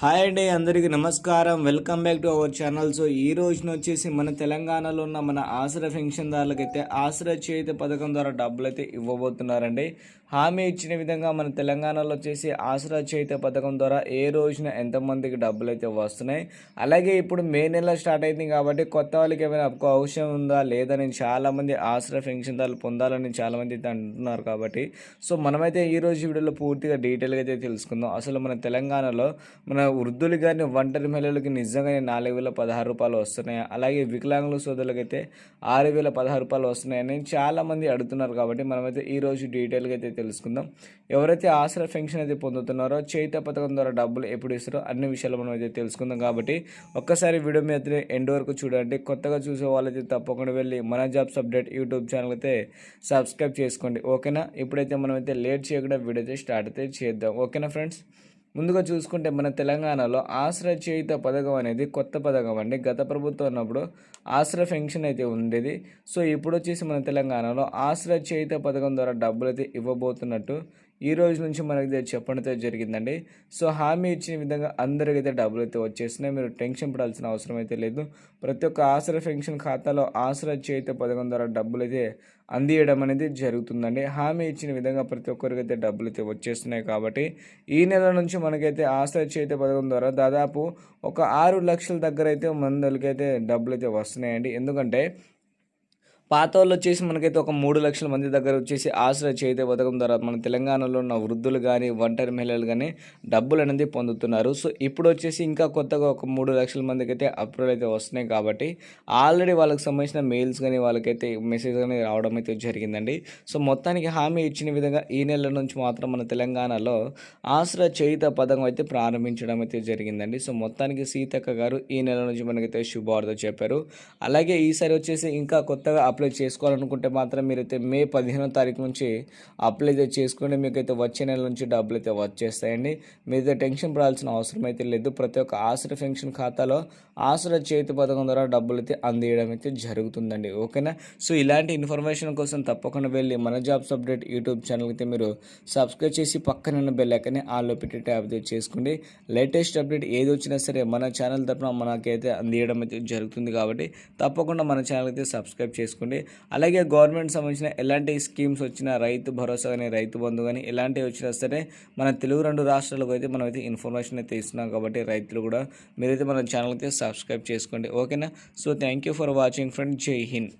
Hi అండి అందరికీ నమస్కారం. Welcome back to our channel. So ఈ రోజున వచ్చేసి మన తెలంగాణలో ఉన్న మన ఆసరా పెన్షన్దారులకైతే ఆసరా చేతి పథకం ద్వారా డబ్బులు అయితే ఇవ్వబోతున్నారండి. హామీ ఇచ్చిన విధంగా మన తెలంగాణలో వచ్చేసి ఆసరా చేత పథకం ద్వారా ఏ రోజున ఎంతమందికి డబ్బులు అయితే వస్తున్నాయి. అలాగే ఇప్పుడు మే నెల స్టార్ట్ అయింది కాబట్టి కొత్త వాళ్ళకి ఏమైనా అవసరం ఉందా లేదని చాలామంది ఆసరా పెన్షన్దారులు పొందాలని చాలామంది అయితే అంటున్నారు కాబట్టి. సో మనమైతే ఈ రోజు వీడియోలో పూర్తిగా డీటెయిల్గా అయితే తెలుసుకుందాం. అసలు మన తెలంగాణలో మన వృద్ధులు కానీ ఒంటరి మహిళలకి నిజంగానే నాలుగు వేల పదహారు రూపాయలు వస్తున్నాయి? అలాగే వికలాంగుల సోదరులకి అయితే ఆరు వేల పదహారు రూపాయలు వస్తున్నాయని చాలామంది అడుగుతున్నారు కాబట్టి మనమైతే ఈ రోజు డీటెయిల్గా అయితే తెలుసుకుందాం. ఎవరైతే ఆసరా పెన్షన్ అయితే పొందుతున్నారో చేత పథకం ద్వారా డబ్బులు ఎప్పుడు ఇస్తారో అన్ని విషయాలు మనం అయితే తెలుసుకుందాం కాబట్టి ఒక్కసారి వీడియో మీద ఎండ్ వరకు చూడండి. కొత్తగా చూసే వాళ్ళైతే తప్పకుండా వెళ్ళి మన జాబ్స్ అప్డేట్ యూట్యూబ్ ఛానల్ అయితే సబ్స్క్రైబ్ చేసుకోండి. ఓకేనా? ఇప్పుడైతే మనమైతే లేట్ చేయకుండా వీడియో అయితే స్టార్ట్ అయితే చేద్దాం. ఓకేనా ఫ్రెండ్స్? ముందుగా చూసుకుంటే మన తెలంగాణలో ఆశ్రయ చేయుత పథకం అనేది కొత్త పథకం అండి. గత ప్రభుత్వం ఉన్నప్పుడు ఆశ్రయ పెన్షన్ అయితే ఉండేది. సో ఇప్పుడు వచ్చేసి మన తెలంగాణలో ఆశ్రయ చేయుత పథకం ద్వారా డబ్బులు అయితే ఇవ్వబోతున్నట్టు ఈ రోజు నుంచి మనకి చెప్పడం అయితే జరిగిందండి. సో హామీ ఇచ్చిన విధంగా అందరికైతే డబ్బులు అయితే వచ్చేసినాయి మీరు టెన్షన్ పడాల్సిన అవసరం అయితే లేదు. ప్రతి ఒక్క ఆసరా పెన్షన్ ఖాతాలో ఆసరా చేయితే పథకం ద్వారా డబ్బులు అయితే అందియడం అనేది జరుగుతుందండి. హామీ ఇచ్చిన విధంగా ప్రతి ఒక్కరికి అయితే డబ్బులు అయితే వచ్చేస్తున్నాయి కాబట్టి ఈ నెల నుంచి మనకైతే ఆసరా చేత పథకం ద్వారా దాదాపు ఒక ఆరు లక్షల దగ్గర అయితే మందులకైతే డబ్బులు అయితే వస్తున్నాయండి. ఎందుకంటే పాత వాళ్ళు వచ్చేసి మనకైతే ఒక మూడు లక్షల మంది దగ్గర వచ్చేసి ఆశ్రయ చేతి పథకం ద్వారా మన తెలంగాణలో ఉన్న వృద్ధులు కానీ ఒంటరి మహిళలు కానీ డబ్బులు అనేది పొందుతున్నారు. సో ఇప్పుడు వచ్చేసి ఇంకా కొత్తగా ఒక మూడు లక్షల మందికి అయితే అప్రూవల్ అయితే వస్తున్నాయి కాబట్టి ఆల్రెడీ వాళ్ళకి సంబంధించిన మెయిల్స్ కానీ వాళ్ళకైతే మెసేజ్ కానీ రావడం అయితే జరిగిందండి. సో మొత్తానికి హామీ ఇచ్చిన విధంగా ఈ నెల నుంచి మాత్రం మన తెలంగాణలో ఆశ్రయ చేయుత పథకం అయితే ప్రారంభించడం అయితే జరిగిందండి. సో మొత్తానికి సీతక్క గారు ఈ నెల నుంచి మనకైతే శుభవార్త చెప్పారు. అలాగే ఈసారి వచ్చేసి ఇంకా కొత్తగా అప్లై చేసుకోవాలనుకుంటే మాత్రం మీరైతే మే పదిహేనో తారీఖు నుంచి అప్లై అయితే చేసుకోండి. మీకైతే వచ్చే నెల నుంచి డబ్బులు అయితే వచ్చేస్తాయండి. మీరైతే టెన్షన్ పడాల్సిన అవసరం అయితే లేదు. ప్రతి ఒక్క ఆసర పెన్షన్ ఖాతాలో ఆసర చేతి పథకం ద్వారా డబ్బులు అయితే అందియడం అయితే జరుగుతుందండి. ఓకేనా? సో ఇలాంటి ఇన్ఫర్మేషన్ కోసం తప్పకుండా వెళ్ళి మన జాబ్స్ అప్డేట్ యూట్యూబ్ ఛానల్ అయితే మీరు సబ్స్క్రైబ్ చేసి పక్కన బెల్ ఐకనే ఆల్లో పెట్టి ట్యాబ్ చేసుకోండి. లేటెస్ట్ అప్డేట్ ఏది వచ్చినా సరే మన ఛానల్ తరఫున మనకైతే అందియడం అయితే జరుగుతుంది కాబట్టి తప్పకుండా మన ఛానల్ అయితే సబ్స్క్రైబ్ చేసుకోండి అలాగే గవర్నమెంట్ సంబంధించిన ఎలాంటి స్కీమ్స్ వచ్చినా రైతు భరోసా కానీ రైతు బంధు కానీ ఎలాంటివి వచ్చినా సరే మన తెలుగు రెండు రాష్ట్రాలకు అయితే మనం అయితే ఇన్ఫర్మేషన్ అయితే ఇస్తున్నాం కాబట్టి రైతులు కూడా మీరైతే మన ఛానల్ అయితే సబ్స్క్రైబ్ చేసుకోండి. ఓకేనా? So thank you for watching friend. జై హింద్.